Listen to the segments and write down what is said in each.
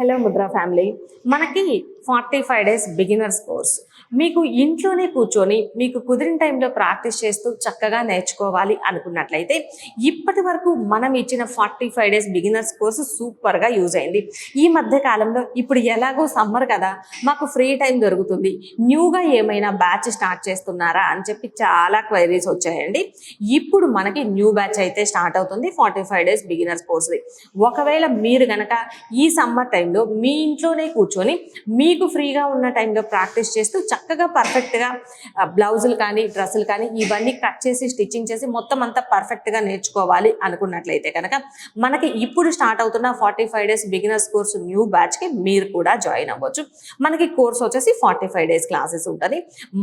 Hello Mudra family. మనకి forty five days beginners course మీకు ఇంట్లోనే కూర్చొని మీకు కుదిరిన టైంలో ప్రాక్టీస్ చేస్తూ చక్కగా నేర్చుకోవాలి అనుకున్నట్లయితే ఇప్పటి వరకు మనం ఇచ్చిన forty five days beginners course సూపర్గా యూజ్ అయింది. ఈ మధ్య కాలంలో ఇప్పుడు ఎలాగో సమ్మర్ కదా మాకు ఫ్రీ టైం దొరుకుతుంది. న్యూగా ఏమైనా బ్యాచ్ స్టార్ట్ చేస్తున్నారా అని చెప్పి చాలా క్వైరీస్ వచ్చాయండి. ఇప్పుడు మనకి న్యూ బ్యాచ్ అయితే స్టార్ట్ అవుతుంది ఫార్టీ ఫైవ్ డేస్ బిగినర్స్ కోర్సుది ఒకవేళ మీరు గనక ఈ సమ్మర్ టైంలో మీ ఇంట్లోనే కూర్చొని మీ మీకు ఫ్రీగా ఉన్న టైంలో ప్రాక్టీస్ చేస్తూ చక్కగా పర్ఫెక్ట్గా బ్లౌజులు కానీ డ్రెస్సులు కానీ ఇవన్నీ కట్ చేసి స్టిచ్చింగ్ చేసి మొత్తం అంతా పర్ఫెక్ట్గా నేర్చుకోవాలి అనుకున్నట్లయితే కనుక మనకి ఇప్పుడు స్టార్ట్ అవుతున్న forty five days beginners course new బ్యాచ్కి మీరు కూడా జాయిన్ అవ్వచ్చు. మనకి కోర్స్ వచ్చేసి ఫార్టీ ఫైవ్ డేస్ క్లాసెస్ ఉంటుంది.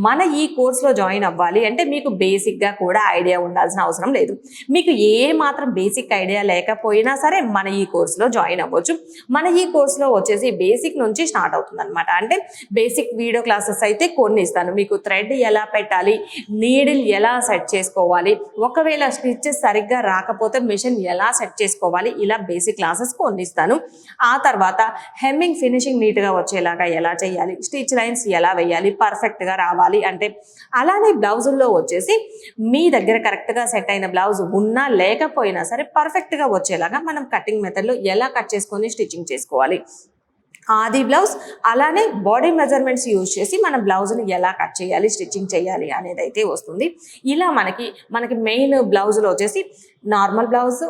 మన ఈ కోర్స్లో జాయిన్ అవ్వాలి అంటే మీకు బేసిక్గా కూడా ఐడియా ఉండాల్సిన అవసరం లేదు. మీకు ఏ మాత్రం బేసిక్ ఐడియా లేకపోయినా సరే మన ఈ కోర్సులో జాయిన్ అవ్వచ్చు. మన ఈ కోర్సులో వచ్చేసి బేసిక్ నుంచి స్టార్ట్ అవుతుంది అనమాట అంటే బేసిక్ వీడియో క్లాసెస్ అయితే కొన్ని ఇస్తాను. మీకు థ్రెడ్ ఎలా పెట్టాలి నీడిల్ ఎలా సెట్ చేసుకోవాలి ఒకవేళ స్టిచ్చెస్ సరిగ్గా రాకపోతే మిషన్ ఎలా సెట్ చేసుకోవాలి ఇలా బేసిక్ క్లాసెస్ కొన్ని ఇస్తాను. ఆ తర్వాత హెమ్మింగ్ ఫినిషింగ్ నీట్గా వచ్చేలాగా ఎలా చేయాలి స్టిచ్ లైన్స్ ఎలా వేయాలి పర్ఫెక్ట్గా రావాలి అంటే అలానే బ్లౌజుల్లో వచ్చేసి మీ దగ్గర కరెక్ట్గా సెట్ అయిన బ్లౌజ్ ఉన్నా లేకపోయినా సరే పర్ఫెక్ట్గా వచ్చేలాగా మనం కటింగ్ మెథడ్లో ఎలా కట్ చేసుకొని స్టిచ్చింగ్ చేసుకోవాలి. ఆది బ్లౌజ్ అలానే బాడీ మెజర్మెంట్స్ యూజ్ చేసి మన బ్లౌజ్ని ఎలా కట్ చేయాలి స్టిచ్చింగ్ చేయాలి అనేది అయితే వస్తుంది. ఇలా మనకి మనకి మెయిన్ బ్లౌజ్లో వచ్చేసి normal blouse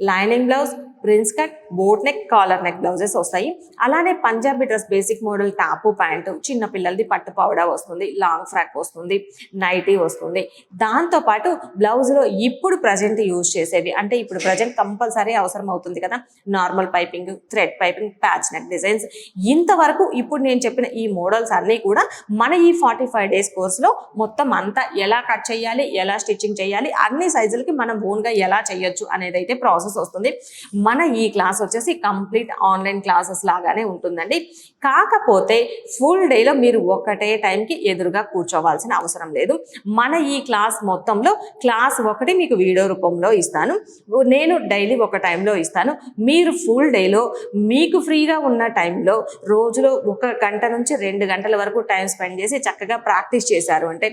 lining blouse prince cut boat neck collar neck blouses వస్తాయి. అలానే Punjabi dress basic model top pant చిన్న పిల్లలది పట్టు పౌడా వస్తుంది లాంగ్ ఫ్రాక్ వస్తుంది నైటీ వస్తుంది. దాంతోపాటు బ్లౌజ్లో ఇప్పుడు ప్రజెంట్ యూజ్ చేసేవి అంటే ఇప్పుడు ప్రజెంట్ కంపల్సరీ అవసరం అవుతుంది కదా. Normal piping thread piping patch neck designs ఇంతవరకు ఇప్పుడు నేను చెప్పిన ఈ మోడల్స్ అన్నీ కూడా మన ఈ ఫార్టీ ఫైవ్ డేస్ కోర్స్లో మొత్తం అంతా ఎలా కట్ చేయాలి ఎలా స్టిచ్చింగ్ చేయాలి అన్ని సైజులకి మనం ఓన్గా ఎలా చేయొచ్చు అనేది అయితే ప్రాసెస్ వస్తుంది. మన ఈ క్లాస్ వచ్చేసి కంప్లీట్ ఆన్లైన్ క్లాసెస్ లాగానే ఉంటుందండి. కాకపోతే ఫుల్ డేలో మీరు ఒకటే టైంకి ఎదురుగా కూర్చోవాల్సిన అవసరం లేదు. మన ఈ క్లాస్ మొత్తంలో క్లాస్ ఒకటి మీకు వీడియో రూపంలో ఇస్తాను. నేను డైలీ ఒక టైంలో ఇస్తాను. మీరు ఫుల్ డేలో మీకు ఫ్రీగా ఉన్న టైంలో రోజులో ఒక గంట నుంచి రెండు గంటల వరకు టైం స్పెండ్ చేసి చక్కగా ప్రాక్టీస్ చేశారు అంటే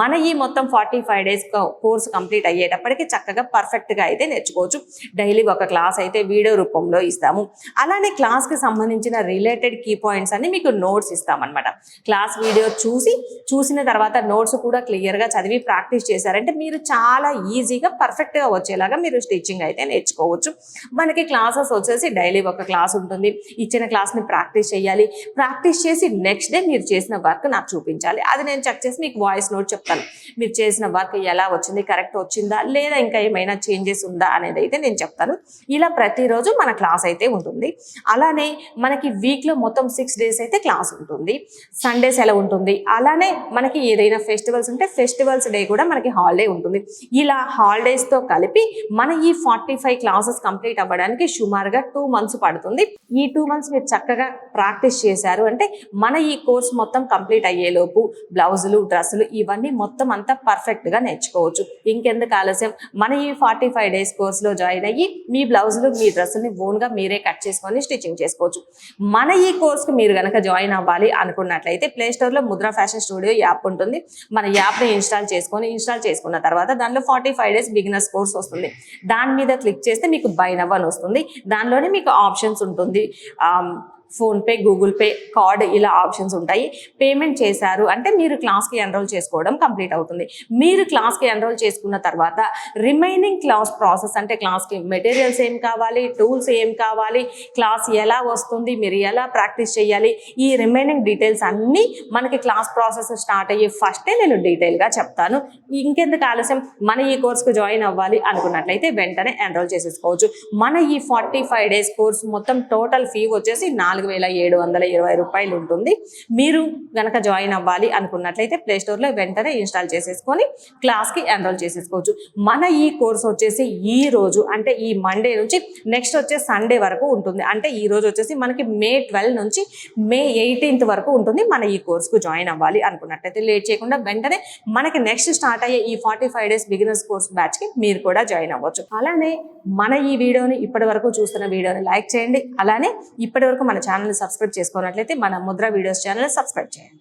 మన ఈ మొత్తం forty five days course complete అయ్యేటప్పటికి చక్కగా పర్ఫెక్ట్గా అయితే నేర్చుకోవచ్చు. డైలీ ఒక క్లాస్ అయితే వీడియో రూపంలో ఇస్తాము. అలానే క్లాస్కి సంబంధించిన రిలేటెడ్ కీ పాయింట్స్ అన్ని మీకు నోట్స్ ఇస్తామన్నమాట. క్లాస్ వీడియో చూసి చూసిన తర్వాత నోట్స్ కూడా క్లియర్గా చదివి ప్రాక్టీస్ చేశారంటే మీరు చాలా ఈజీగా పర్ఫెక్ట్గా వచ్చేలాగా మీరు స్టిచ్చింగ్ అయితే నేర్చుకోవచ్చు. మనకి క్లాసెస్ వచ్చేసి డైలీ ఒక క్లాస్ ఉంటుంది. ఇచ్చిన క్లాస్ని ప్రాక్టీస్ చేయాలి. ప్రాక్టీస్ చేసి నెక్స్ట్ డే మీరు చేసిన వర్క్ నాకు చూపించాలి. అది నేను చెక్ చేసి మీకు వాయిస్ నోట్ చెప్తాను. మీరు చేసిన వర్క్ ఎలా వచ్చింది? కరెక్ట్ వచ్చిందా? లేదా ఇంకా ఏమైనా చేంజెస్ ఉందా? అనేది అయితే నేను చెప్తాను. ఇలా ప్రతిరోజు మన క్లాస్ అయితే ఉంటుంది. అలానే మనకి వీక్లో మొత్తం సిక్స్ డేస్ అయితే క్లాస్ ఉంటుంది. సండేస్ ఎలా ఉంటుంది? అలానే మనకి ఏదైనా ఫెస్టివల్స్ ఉంటే ఫెస్టివల్స్ డే కూడా మనకి హాలిడే ఉంటుంది. ఇలా హాలిడేస్తో కలిపి మన ఈ ఫార్టీ ఫైవ్ క్లాసెస్ కంప్లీట్ అవ్వడానికి సుమారుగా టూ మంత్స్ పడుతుంది. ఈ టూ మంత్స్ మీరు చక్కగా ప్రాక్టీస్ చేశారు అంటే మన ఈ కోర్స్ మొత్తం కంప్లీట్ అయ్యేలోపు బ్లౌజులు డ్రెస్సులు ఇవన్నీ మొత్తం అంతా పర్ఫెక్ట్గా నేర్చుకోవచ్చు. ఇంకెందుకు ఆలస్యం? మన ఈ ఫార్టీ ఫైవ్ డేస్ కోర్స్లో జాయిన్ అయ్యి మీ బ్లౌజులు మీ డ్రెస్సుని ఓన్గా మీరే కట్ చేసుకొని స్టిచ్చింగ్ చేసుకోవచ్చు. మన ఈ కోర్స్కి మీరు కనుక జాయిన్ అవ్వాలి అనుకున్నట్లయితే ప్లే స్టోర్లో ముద్ర ఫ్యాషన్ స్టూడియో యాప్ ఉంటుంది. మన యాప్ని ఇన్స్టాల్ చేసుకొని ఇన్స్టాల్ చేసుకున్న తర్వాత దానిలో forty five days beginners course వస్తుంది. దాని మీద క్లిక్ చేస్తే మీకు బై నవ్ అని వస్తుంది దానిలోనే మీకు ఆప్షన్స్ ఉంటుంది. ఫోన్పే గూగుల్ పే కార్డ్ ఇలా ఆప్షన్స్ ఉంటాయి. పేమెంట్ చేశారు అంటే మీరు క్లాస్కి ఎన్రోల్ చేసుకోవడం కంప్లీట్ అవుతుంది. మీరు క్లాస్కి ఎన్రోల్ చేసుకున్న తర్వాత రిమైనింగ్ క్లాస్ ప్రాసెస్ అంటే క్లాస్కి మెటీరియల్స్ ఏం కావాలి టూల్స్ ఏం కావాలి క్లాస్ ఎలా వస్తుంది మీరు ఎలా ప్రాక్టీస్ చేయాలి ఈ రిమైనింగ్ డీటెయిల్స్ అన్నీ మనకి క్లాస్ ప్రాసెస్ స్టార్ట్ అయ్యే ఫస్టే నేను డీటెయిల్గా చెప్తాను. ఇంకెందుకు ఆలస్యం? మన ఈ కోర్స్కి జాయిన్ అవ్వాలి అనుకున్నట్లయితే వెంటనే ఎన్రోల్ చేసేసుకోవచ్చు. మన ఈ ఫార్టీ ఫైవ్ డేస్ కోర్స్ మొత్తం టోటల్ ఫీ వచ్చేసి నాలుగు వేల ఏడు వందల ఇరవై రూపాయలు ఉంటుంది మీరు గనక జాయిన్ అవ్వాలి అనుకున్నట్లయితే ప్లే స్టోర్లో వెంటనే ఇన్స్టాల్ చేసేసుకొని క్లాస్కి ఎన్రోల్ చేసేసుకోవచ్చు. మన ఈ కోర్స్ వచ్చేసి ఈ రోజు అంటే ఈ మండే నుంచి నెక్స్ట్ వచ్చే సండే వరకు ఉంటుంది. అంటే ఈ రోజు వచ్చేసి మనకి మే ట్వెల్వ్ నుంచి మే ఎయిటీన్త్ వరకు ఉంటుంది మన ఈ కోర్స్కు జాయిన్ అవ్వాలి అనుకున్నట్లయితే. లేట్ చేయకుండా వెంటనే మనకి నెక్స్ట్ స్టార్ట్ అయ్యే ఈ forty five days beginners course బ్యాచ్కి మీరు కూడా జాయిన్ అవ్వచ్చు. అలానే మన ఈ వీడియోని ఇప్పటి వరకు చూస్తున్న వీడియోని లైక్ చేయండి. అలానే ఇప్పటి వరకు మన ఛానల్ సబ్స్క్రైబ్ చేసుకున్నట్లయితే మన ముద్ర వీడియోస్ ఛానల్ సబ్స్క్రైబ్ చేయండి.